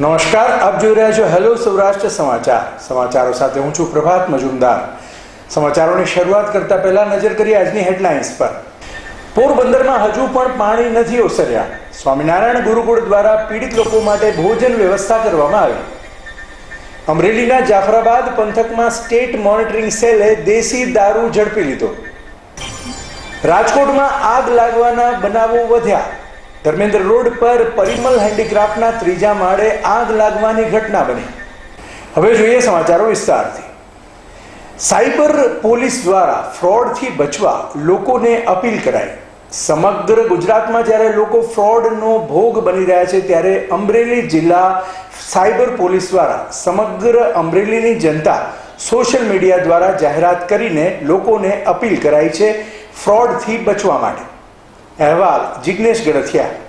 નમસ્કાર, આપ જોઈ રહ્યા છો હેલો સૌરાષ્ટ્ર સમાચાર. સમાચારો સાથે હું છું પ્રભાત મજુમદાર. સમાચારોની શરૂઆત કરતા પહેલા નજર કરીએ આજની હેડલાઇન્સ પર. પોરબંદરમાં હજુ પણ પાણી નથી ઓસર્યા. સ્વામિનારાયણ ગુરુકુળ દ્વારા પીડિત લોકો માટે ભોજન વ્યવસ્થા કરવામાં આવી. અમરેલીના જાફરાબાદ પંથકમાં સ્ટેટ મોનિટરિંગ સેલે દેશી દારૂ ઝડપી લીધો. રાજકોટમાં આગ લાગવાના બનાવો વધ્યા. ધર્મેન્દ્ર રોડ પર પરિમલ હેન્ડીક્રાફ્ટના ત્રીજા માળે આગ લાગવાની ઘટના બની. હવે જોઈએ સમાચારો વિસ્તારથી. સાયબર પોલીસ દ્વારા ફ્રોડથી બચવા લોકોને અપીલ કરાઈ. સમગ્ર ગુજરાતમાં જ્યારે લોકો ફ્રોડનો ભોગ બની રહ્યા છે ત્યારે અમરેલી જિલ્લા સાયબર પોલીસ દ્વારા સમગ્ર અમરેલીની જનતા સોશિયલ મીડિયા દ્વારા જાહેરાત કરીને લોકોને અપીલ કરાઈ છે ફ્રોડથી બચવા માટે. અહેવાલ જિજ્ઞેશ ગડથિયા